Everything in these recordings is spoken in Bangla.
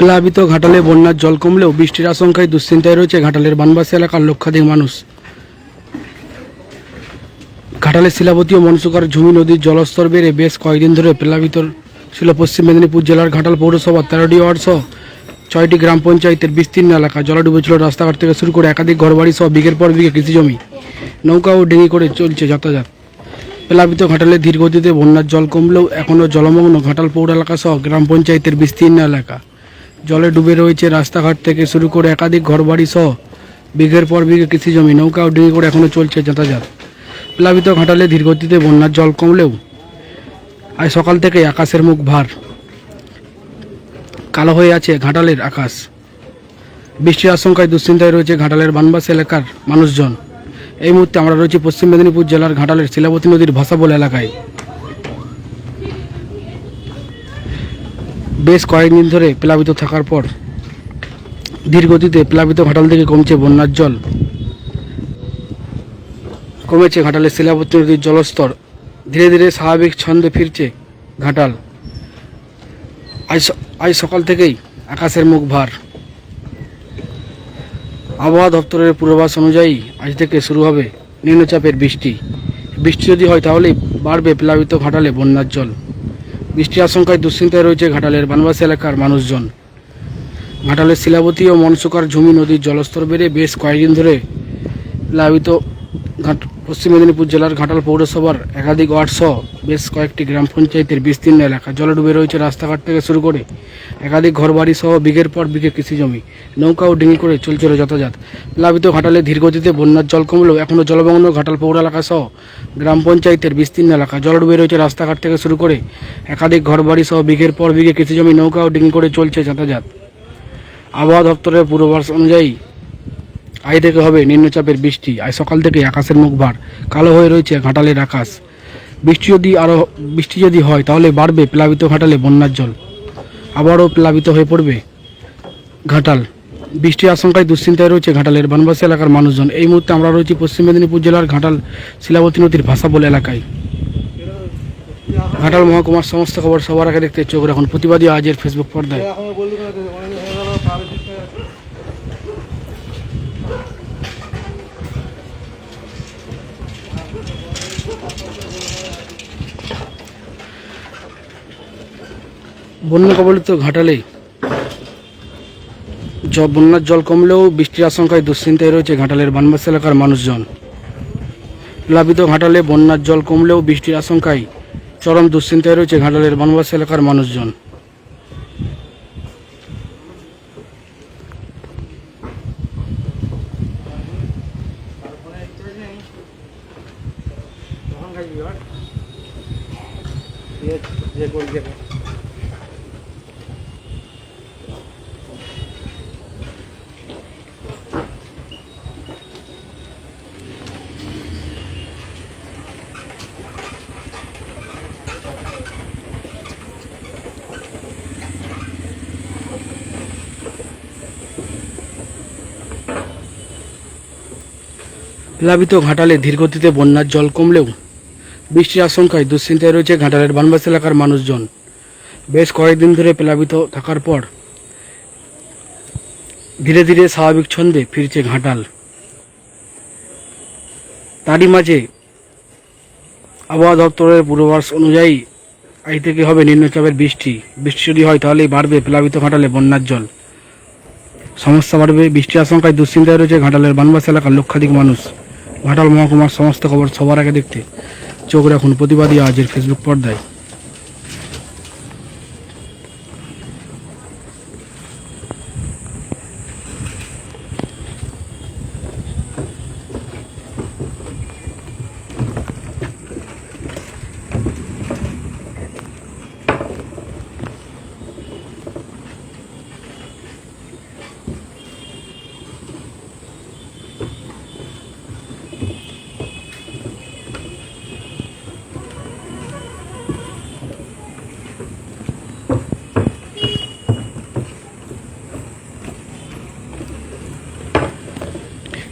প্লাবিত ঘাটালে বন্যার জল কমলেও বৃষ্টির আশঙ্কায় দুশ্চিন্তায় রয়েছে ঘাটালের বানবাসী এলাকার লক্ষাধিক মানুষ। ঘাটালের শিলাবতী ও মনসুকার ঝুমি নদীর জলস্তর বেড়ে বেশ কয়েকদিন ধরে প্লাবিত ছিল পশ্চিম মেদিনীপুর জেলার ঘাটাল পৌরসভার তেরোটি ওয়ার্ড সহ ছয়টি গ্রাম পঞ্চায়েতের বিস্তীর্ণ এলাকা। জলে ডুবেছিল রাস্তাঘাট থেকে শুরু করে একাধিক ঘরবাড়ি সহ বিঘের পর বিঘে কৃষি জমি। নৌকা ও ডিঙি করে চলছে যাতায়াত। প্লাবিত ঘাটালে ধীর গতিতে বন্যার জল কমলেও এখনও জলমগ্ন ঘাটাল পৌর এলাকা সহ গ্রাম পঞ্চায়েতের বিস্তীর্ণ এলাকা। জলে ডুবে রয়েছে রাস্তাঘাট থেকে শুরু করে একাধিক ঘরবাড়ি সহ বিঘের পর বিঘে কৃষি জমি। নৌকা ও ডিঙি করে এখনও চলছে যাতায়াত। প্লাবিত ঘাটালে ধীরগতিতে বন্যার জল কমলেও আজ সকাল থেকে আকাশের মুখ ভার। কালো হয়ে আছে ঘাটালের আকাশ। বৃষ্টির আশঙ্কায় দুশ্চিন্তায় রয়েছে ঘাটালের বানবাস এলাকার মানুষজন। এই মুহূর্তে আমরা রয়েছি পশ্চিম মেদিনীপুর জেলার ঘাটালের শিলাবতী নদীর ভাষাবল এলাকায়। বেশ কয়েকদিন ধরে প্লাবিত থাকার পর ধীর গতিতে প্লাবিত ঘাটাল থেকে কমছে বন্যার জল। কমেছে ঘাটালের শিলাবতী নদীর জলস্তর। ধীরে ধীরে স্বাভাবিক ছন্দে ফিরছে ঘাটাল। আজ আজ সকাল থেকেই আকাশের মুখ ভার। আবহাওয়া দপ্তরের পূর্বাভাস অনুযায়ী আজ থেকে শুরু হবে নিম্নচাপের বৃষ্টি। বৃষ্টি যদি হয় তাহলেই বাড়বে প্লাবিত ঘাটালে বন্যার জল। বৃষ্টির আশঙ্কায় দুশ্চিন্তায় রয়েছে ঘাটালের বানবাসী এলাকার মানুষজন। ঘাটালের শিলাবতী ও মনসুকার ঝুমি নদীর জলস্তর বেড়ে বেশ কয়েকদিন ধরে প্লাবিত ঘাট পশ্চিম মেদিনীপুর জেলার ঘাটাল পৌরসভার একাধিক ওয়ার্ড সহ বেশ কয়েকটি গ্রাম পঞ্চায়েতের বিস্তীর্ণ এলাকা। জলে ডুবে রয়েছে রাস্তাঘাট থেকে শুরু করে একাধিক ঘরবাড়ি সহ বিঘের পর বিঘে কৃষি জমি। নৌকা ও ডিঙি করে চলছিল যাতায়াত প্লাবিত ঘাটালে ধীরগতিতে বন্যার জল কমলেও এখনও জলমগ্ন ঘাটাল পৌর এলাকা সহ গ্রাম পঞ্চায়েতের বিস্তীর্ণ এলাকা। জল ডুবে রয়েছে রাস্তাঘাট থেকে শুরু করে একাধিক ঘরবাড়ি সহ বিঘের পর বিঘে কৃষি জমি নৌকা ও ডিঙি করে চলছে যাতায়াত আবহাওয়া দপ্তরের পূর্বাভাস অনুযায়ী আজ থেকে হবে নিম্নচাপের বৃষ্টি। আজ সকাল থেকে আকাশের মুখ ভার। কালো হয়ে রয়েছে ঘাটালের আকাশ। বৃষ্টি যদি আরও বৃষ্টি যদি হয়, তাহলে বাড়বে প্লাবিত ঘাটালে বন্যার জল। আবারও প্লাবিত হয়ে পড়বে ঘাটাল। বৃষ্টির আশঙ্কায় দুশ্চিন্তায় রয়েছে ঘাটালের বনবাসী এলাকার মানুষজন। এই মুহূর্তে আমরা রয়েছি পশ্চিম মেদিনীপুর জেলার ঘাটাল শিলাবতী নদীর ভাষাবল এলাকায়। ঘাটাল মহকুমার সমস্ত খবর সবার আগে দেখতে চোখ রাখুন প্রতিবাদী আজের ফেসবুক পর্দায়। বন্যা কবলিত ঘাটালে বন্যার জল কমলেও বৃষ্টির আশঙ্কায় দুশ্চিন্তায় রয়েছে ঘাটালের বানবাস এলাকার মানুষজন। প্লাবিত ঘাটালে বন্যার জল কমলেও বৃষ্টির আশঙ্কায় চরম দুশ্চিন্তায় রয়েছে ঘাটালের বানবাস এলাকার মানুষজন। প্লাবিত ঘাটালে ধীরগতিতে বন্যার জল কমলেও বৃষ্টির আশঙ্কায় দুশ্চিন্তায় রয়েছে ঘাটালের বানবাস এলাকার মানুষজন। বেশ কয়েকদিন ধরে প্লাবিত থাকার পর ধীরে ধীরে স্বাভাবিক ছন্দে ফিরছে ঘাটাল। তারই মাঝে আবহাওয়া দপ্তরের পূর্বাভাস অনুযায়ী আজ থেকে হবে নিম্নচাপের বৃষ্টি। বৃষ্টি যদি হয় তাহলেই বাড়বে প্লাবিত ঘাটালে বন্যার জল। সমস্যা বাড়বে, বৃষ্টির আশঙ্কায় দুশ্চিন্তায় রয়েছে ঘাটালের বানবাস এলাকার লক্ষাধিক মানুষ। ঘাটাল মহকুমার সমস্ত খবর সবার আগে দেখতে চোখ রাখুন প্রতিবাদী আজের ফেসবুক পর্দায়।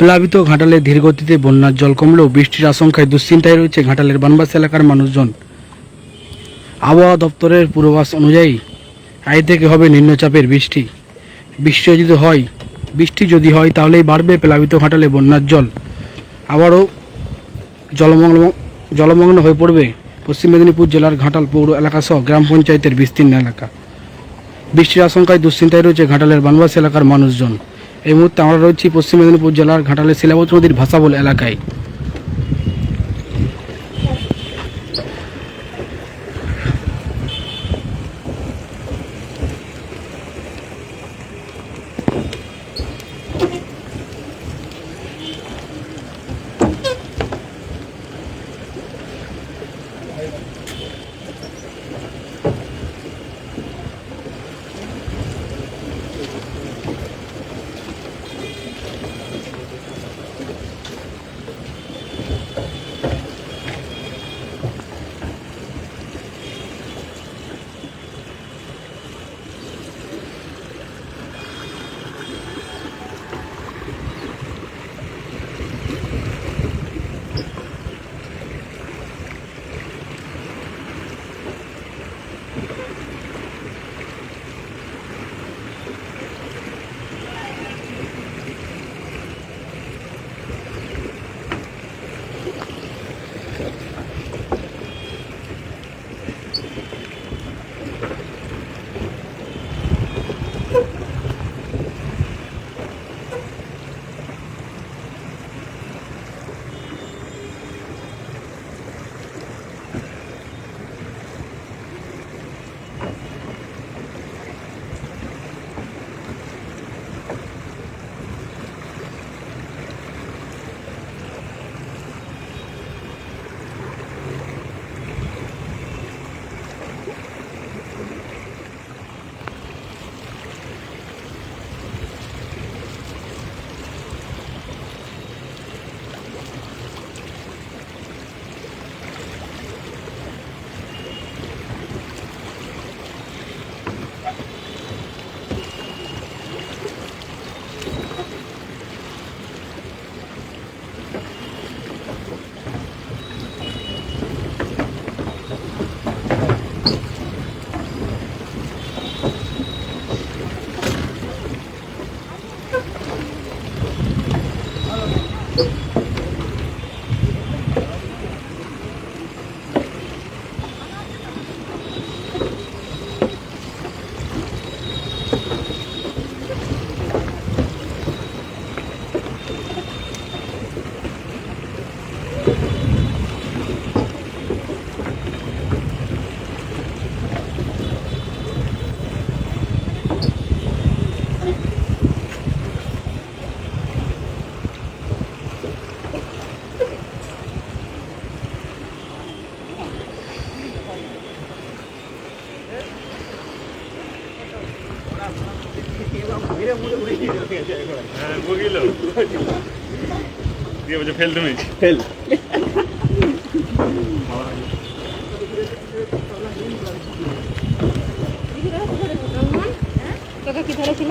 প্লাবিত ঘাটালে ধীরগতিতে বন্যার জল কমলেও বৃষ্টির আশঙ্কায় দুশ্চিন্তায় রয়েছে ঘাটালের বানবাস এলাকার মানুষজন। আবহাওয়া দপ্তরের পূর্বাভাস অনুযায়ী, আজ থেকে হবে নিম্নচাপের বৃষ্টি। বৃষ্টি যদি হয়, বৃষ্টি যদি হয় তাহলেই বাড়বে প্লাবিত ঘাটালে বন্যার জল। আবারও জলমগ্ন জলমগ্ন হয়ে পড়বে পশ্চিম মেদিনীপুর জেলার ঘাটাল পৌর এলাকা সহ গ্রাম পঞ্চায়েতের বিস্তীর্ণ এলাকা। বৃষ্টির আশঙ্কায় দুশ্চিন্তায় রয়েছে ঘাটালের বানবাস এলাকার মানুষজন। এই মুহূর্তে আমরা রয়েছি পশ্চিম মেদিনীপুর জেলার ঘাটালের শিলাবত নদীর ভাষাবল এলাকায়। হ্যাঁ বুঝলো দিয়ে বলছে ফেল। তুমি ফেল তোকে কি ধরেছিল?